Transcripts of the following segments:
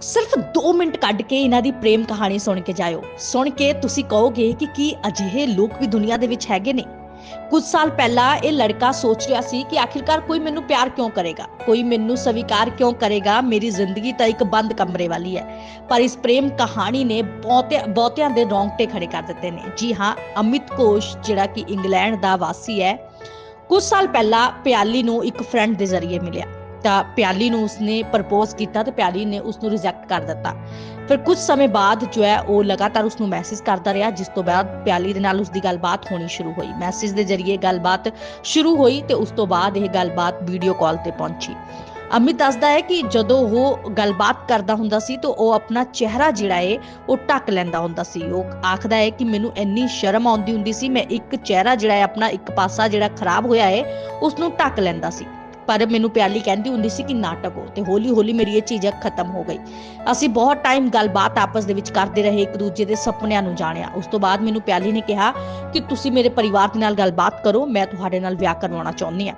ਸਿਰਫ 2 ਮਿੰਟ ਕੱਢ ਕੇ ਇਹਨਾਂ ਦੀ ਪ੍ਰੇਮ ਕਹਾਣੀ ਸੁਣ ਕੇ ਜਾਇਓ। ਸੁਣ ਕੇ ਤੁਸੀਂ ਕਹੋਗੇ ਕਿ ਕੀ ਅਜਿਹੇ ਲੋਕ ਵੀ ਦੁਨੀਆ ਦੇ ਵਿੱਚ ਹੈਗੇ ਨੇ? ਕੁਝ ਸਾਲ ਪਹਿਲਾਂ ਇਹ ਲੜਕਾ ਸੋਚ ਰਿਹਾ ਸੀ ਕਿ ਆਖਿਰਕਾਰ ਕੋਈ ਮੈਨੂੰ ਪਿਆਰ ਕਿਉਂ ਕਰੇਗਾ? ਕੋਈ ਮੈਨੂੰ ਸਵੀਕਾਰ ਕਿਉਂ ਕਰੇਗਾ? ਮੇਰੀ ਜ਼ਿੰਦਗੀ ਤਾਂ ਇੱਕ ਬੰਦ ਕਮਰੇ ਵਾਲੀ ਹੈ। ਪਰ ਇਸ ਪ੍ਰੇਮ ਕਹਾਣੀ ਨੇ ਬਹੁਤੇ, ਬਹੁਤਿਆਂ ਦੇ ਰੌਂਗਟੇ ਖੜੇ ਕਰ ਦਿੱਤੇ ਨੇ। ਜੀ ਹਾਂ, ਅਮਿਤ ਕੋਸ਼ ਜਿਹੜਾ ਕਿ ਇੰਗਲੈਂਡ ਦਾ ਵਾਸੀ ਹੈ, ਕੁਝ ਸਾਲ ਪਹਿਲਾਂ ਪਿਆਲੀ ਨੂੰ ਇੱਕ ਫਰੈਂਡ ਦੇ ਜ਼ਰੀਏ ਮਿਲਿਆ। ਤਾਂ ਪਿਆਲੀ ਨੂੰ ਉਸਨੇ ਪ੍ਰਪੋਜ਼ ਕੀਤਾ ਤੇ ਪਿਆਲੀ ਨੇ ਉਸ ਨੂੰ ਰਿਜੈਕਟ ਕਰ ਦਿੱਤਾ। ਫਿਰ ਕੁਝ ਸਮੇਂ ਬਾਅਦ ਜੋ ਹੈ, ਉਹ ਲਗਾਤਾਰ ਉਸ ਨੂੰ ਮੈਸੇਜ ਕਰਦਾ ਰਿਹਾ, ਜਿਸ ਤੋਂ ਬਾਅਦ ਪਿਆਲੀ ਦੇ ਨਾਲ ਉਸ ਦੀ ਗੱਲਬਾਤ ਹੋਣੀ ਸ਼ੁਰੂ ਹੋਈ। ਮੈਸੇਜ ਦੇ ਜ਼ਰੀਏ ਗੱਲਬਾਤ ਸ਼ੁਰੂ ਹੋਈ ਤੇ ਉਸ ਤੋਂ ਬਾਅਦ ਇਹ ਗੱਲਬਾਤ ਵੀਡੀਓ ਕਾਲ ਤੇ ਪਹੁੰਚੀ। ਅਮਿਤ ਦੱਸਦਾ ਹੈ ਕਿ ਜਦੋਂ ਉਹ ਗੱਲਬਾਤ ਕਰਦਾ ਹੁੰਦਾ ਸੀ ਤਾਂ ਉਹ ਆਪਣਾ ਚਿਹਰਾ ਜਿਹੜਾ ਹੈ ਉਹ ਢੱਕ ਲੈਂਦਾ ਹੁੰਦਾ ਸੀ। ਉਹ ਆਖਦਾ ਹੈ ਕਿ ਮੈਨੂੰ ਇੰਨੀ ਸ਼ਰਮ ਆਉਂਦੀ ਹੁੰਦੀ ਸੀ, ਮੈਂ ਇੱਕ ਚਿਹਰਾ ਜਿਹੜਾ ਹੈ ਆਪਣਾ ਇੱਕ ਪਾਸਾ ਜਿਹੜਾ ਖਰਾਬ ਹੋਇਆ ਹੈ ਉਸ ਨੂੰ ਢੱਕ ਲੈਂਦਾ ਸੀ। ਪਰ ਮੈਨੂੰ ਪਿਆਲੀ ਕਹਿੰਦੀ ਹੁੰਦੀ ਸੀ ਕਿ ਨਾਟਕ ਹੋ ਤੇ ਹੌਲੀ ਹੌਲੀ ਮੇਰੀ ਇਹ ਚੀਜ਼ ਖਤਮ ਹੋ ਗਈ। ਅਸੀਂ ਬਹੁਤ ਟਾਈਮ ਗੱਲਬਾਤ ਆਪਸ ਦੇ ਵਿੱਚ ਕਰਦੇ ਰਹੇ, ਇੱਕ ਦੂਜੇ ਦੇ ਸੁਪਨਿਆਂ ਨੂੰ ਜਾਣਿਆ। ਉਸ ਤੋਂ ਬਾਅਦ ਮੈਨੂੰ ਪਿਆਲੀ ਨੇ ਕਿਹਾ ਕਿ ਤੁਸੀਂ ਮੇਰੇ ਪਰਿਵਾਰ ਦੇ ਨਾਲ ਗੱਲਬਾਤ ਕਰੋ, ਮੈਂ ਤੁਹਾਡੇ ਨਾਲ ਵਿਆਹ ਕਰਵਾਉਣਾ ਚਾਹੁੰਦੀ ਹਾਂ।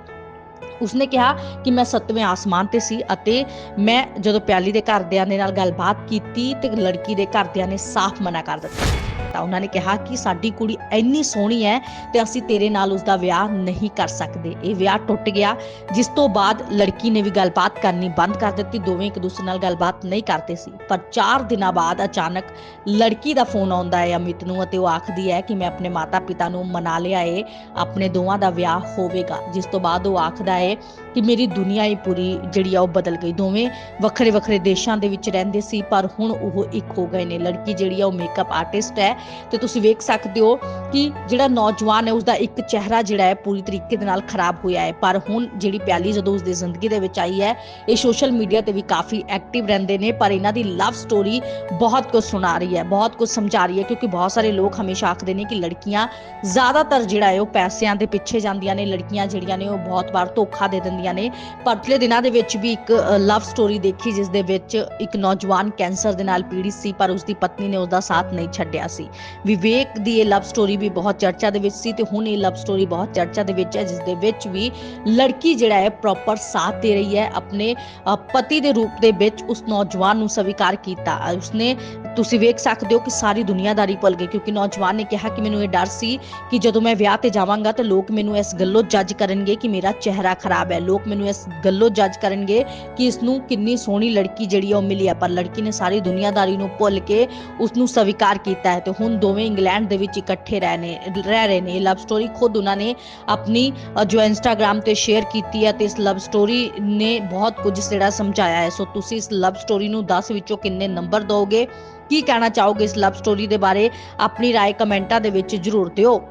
ਉਸਨੇ ਕਿਹਾ ਕਿ ਮੈਂ ਸੱਤਵੇਂ ਆਸਮਾਨ ਤੇ ਸੀ ਅਤੇ ਮੈਂ ਜਦੋਂ ਪਿਆਲੀ ਦੇ ਘਰਦਿਆਂ ਦੇ ਨਾਲ ਗੱਲਬਾਤ ਕੀਤੀ ਤੇ ਲੜਕੀ ਦੇ ਘਰਦਿਆਂ ਨੇ ਸਾਫ਼ ਮਨਾ ਕਰ ਦਿੱਤਾ। ਤਾਂ ਉਹਨਾਂ ਨੇ ਕਿਹਾ ਕਿ ਸਾਡੀ ਕੁੜੀ ਇੰਨੀ ਸੋਹਣੀ ਹੈ ਤੇ ਅਸੀਂ ਤੇਰੇ ਨਾਲ ਉਸ ਦਾ ਵਿਆਹ ਨਹੀਂ ਕਰ ਸਕਦੇ। ਇਹ ਵਿਆਹ ਟੁੱਟ ਗਿਆ। ਜਿਸ ਤੋਂ ਬਾਅਦ ਲੜਕੀ ਨੇ ਵੀ ਗੱਲਬਾਤ ਕਰਨੀ ਬੰਦ ਕਰ ਦਿੱਤੀ। ਦੋਵੇਂ ਇੱਕ ਦੂਸਰੇ ਨਾਲ ਗੱਲਬਾਤ ਨਹੀਂ ਕਰਦੇ ਸੀ। ਪਰ 4 ਦਿਨਾਂ ਬਾਅਦ ਅਚਾਨਕ ਲੜਕੀ ਦਾ ਫੋਨ ਆਉਂਦਾ ਹੈ ਅਮਿਤ ਨੂੰ ਅਤੇ ਉਹ ਆਖਦੀ ਹੈ ਕਿ ਮੈਂ ਆਪਣੇ ਮਾਤਾ-ਪਿਤਾ ਨੂੰ ਮਨਾ ਲਿਆ ਏ। ਆਪਣੇ ਦੋਵਾਂ ਦਾ ਵਿਆਹ ਹੋਵੇਗਾ। ਜਿਸ ਤੋਂ ਬਾਅਦ ਉਹ ਆਖਦਾ ਹੈ ਕਿ ਮੇਰੀ ਦੁਨੀਆ ਹੀ ਪੂਰੀ ਜਿਹੜੀ ਆ ਉਹ ਬਦਲ ਗਈ। ਦੋਵੇਂ ਵੱਖਰੇ ਵੱਖਰੇ ਦੇਸ਼ਾਂ ਦੇ ਵਿੱਚ ਰਹਿੰਦੇ ਸੀ, ਪਰ ਹੁਣ ਉਹ ਇੱਕ ਹੋ ਗਏ ਨੇ। ਲੜਕੀ ਜਿਹੜੀ ਆ ਉਹ ਮੇਕਅਪ ਆਰਟਿਸਟ ਹੈ। ਤੇ ਤੁਸੀਂ ਵੇਖ ਸਕਦੇ ਹੋ ਕਿ ਜਿਹੜਾ ਨੌਜਵਾਨ ਹੈ, ਉਸਦਾ ਇੱਕ ਚਿਹਰਾ ਜਿਹੜਾ ਹੈ ਪੂਰੀ ਤਰੀਕੇ ਦੇ ਨਾਲ ਖਰਾਬ ਹੋਇਆ ਹੈ। ਪਰ ਹੁਣ ਜਿਹੜੀ ਪਿਆਲੀ ਜਦੋਂ ਉਸਦੀ ਜ਼ਿੰਦਗੀ ਦੇ ਵਿੱਚ ਆਈ ਹੈ, ਇਹ ਸੋਸ਼ਲ ਮੀਡੀਆ ਤੇ ਵੀ ਕਾਫੀ ਐਕਟਿਵ ਰਹਿੰਦੇ ਨੇ। ਪਰ ਇਹਨਾਂ ਦੀ ਲਵ ਸਟੋਰੀ ਬਹੁਤ ਕੁਝ ਸੁਣਾ ਰਹੀ ਹੈ, ਬਹੁਤ ਕੁਝ ਸਮਝਾ ਰਹੀ ਹੈ। ਕਿਉਂਕਿ ਬਹੁਤ ਸਾਰੇ ਲੋਕ ਹਮੇਸ਼ਾ ਆਖਦੇ ਨੇ ਕਿ ਲੜਕੀਆਂ ਜ਼ਿਆਦਾਤਰ ਜਿਹੜਾ ਹੈ ਉਹ ਪੈਸਿਆਂ ਦੇ ਪਿੱਛੇ ਜਾਂਦੀਆਂ ਨੇ। ਲੜਕੀਆਂ ਜਿਹੜੀਆਂ ਨੇ ਉਹ ਬਹੁਤ ਵਾਰ ਧੋਖਾ ਦੇ ਦਿੰਦੀਆਂ ਨੇ। ਪਰ ਪਿਛਲੇ ਦਿਨਾਂ ਦੇ ਵਿੱਚ ਵੀ ਇੱਕ ਲਵ ਸਟੋਰੀ ਦੇਖੀ, ਜਿਸ ਦੇ ਵਿੱਚ ਇੱਕ ਨੌਜਵਾਨ ਕੈਂਸਰ ਦੇ ਨਾਲ ਪੀੜਿਤ ਸੀ, ਪਰ ਉਸਦੀ ਪਤਨੀ ਨੇ ਉਸਦਾ ਸਾਥ ਨਹੀਂ ਛੱਡਿਆ ਸੀ। ਵਿਵੇਕ ਦੀ ਇਹ ਲਵ ਸਟੋਰੀ ਵੀ ਬਹੁਤ ਚਰਚਾ ਦੇ ਵਿੱਚ ਸੀ ਤੇ ਹੁਣ ਇਹ ਲਵ ਸਟੋਰੀ ਬਹੁਤ ਚਰਚਾ ਦੇ ਵਿੱਚ ਹੈ, ਜਿਸ ਦੇ ਵਿੱਚ ਵੀ ਲੜਕੀ ਜਿਹੜਾ ਹੈ ਪ੍ਰੋਪਰ ਸਾਥ ਦੇ ਰਹੀ ਹੈ, ਆਪਣੇ ਪਤੀ ਦੇ ਰੂਪ ਦੇ ਵਿੱਚ ਉਸ ਨੌਜਵਾਨ ਨੂੰ ਸਵੀਕਾਰ ਕੀਤਾ। ਉਸਨੇ, ਤੁਸੀਂ ਵੇਖ ਸਕਦੇ ਹੋ ਕਿ ਸਾਰੀ ਦੁਨੀਆਦਾਰੀ ਭੁੱਲ ਗਈ ਕਿਉਂਕਿ ਨੌਜਵਾਨ ਨੇ ਕਿਹਾ ਕਿ ਮੈਨੂੰ ਇਹ ਡਰ ਸੀ ਕਿ ਜਦੋਂ ਮੈਂ ਵਿਆਹ ਤੇ ਜਾਵਾਂਗਾ ਤਾਂ ਲੋਕ ਮੈਨੂੰ ਇਸ ਗੱਲੋਂ ਜੱਜ ਕਰਨਗੇ ਕਿ ਮੇਰਾ ਚਿਹਰਾ ਖਰਾਬ ਹੈ। ਲੋਕ ਮੈਨੂੰ ਇਸ ਗੱਲੋਂ ਜੱਜ ਕਰਨਗੇ ਕਿ ਇਸ ਨੂੰ ਕਿੰਨੀ ਸੋਹਣੀ ਲੜਕੀ ਜਿਹੜੀ ਆ ਉਹ ਮਿਲੀ ਹੈ ਪਰ ਲੜਕੀ ਨੇ ਸਾਰੀ ਦੁਨੀਆਦਾਰੀ ਨੂੰ ਭੁੱਲ ਕੇ ਉਸ ਨੂੰ ਸਵੀਕਾਰ ਕੀਤਾ ਹੈ ਤੇ ਹੁਣ ਦੋਵੇਂ ਇੰਗਲੈਂਡ ਦੇ ਵਿੱਚ ਇਕੱਠੇ ਰਹਿ ਨੇ ਰਹਿ ਰਹੇ ਨੇ ਲਵ ਸਟੋਰੀ ਖੁਦ ਉਹਨਾਂ ਨੇ ਆਪਣੀ ਅ, ਜੋ ਇੰਸਟਾਗ੍ਰam ਤੇ ਸ਼ੇਅਰ ਕੀਤੀ ਹੈ ਤੇ ਇਸ ਲਵ ਸਟੋਰੀ ਨੇ ਬਹੁਤ ਕੁਝ ਜਿਹੜਾ ਸਮਝਾਇਆ ਹੈ ਸੋ ਤੁਸੀਂ ਇਸ ਲਵ ਸਟੋਰੀ ਨੂੰ 10 ਵਿੱਚੋਂ ਕਿੰਨੇ ਨੰਬਰ ਦਿਓਗੇ ਕੀ ਕਹਿਣਾ ਚਾਹੋਗੇ ਇਸ ਲਵ ਸਟੋਰੀ ਦੇ ਬਾਰੇ ਆਪਣੀ رائے ਕਮੈਂਟਾਂ ਦੇ ਵਿੱਚ ਜਰੂਰ ਦਿਓ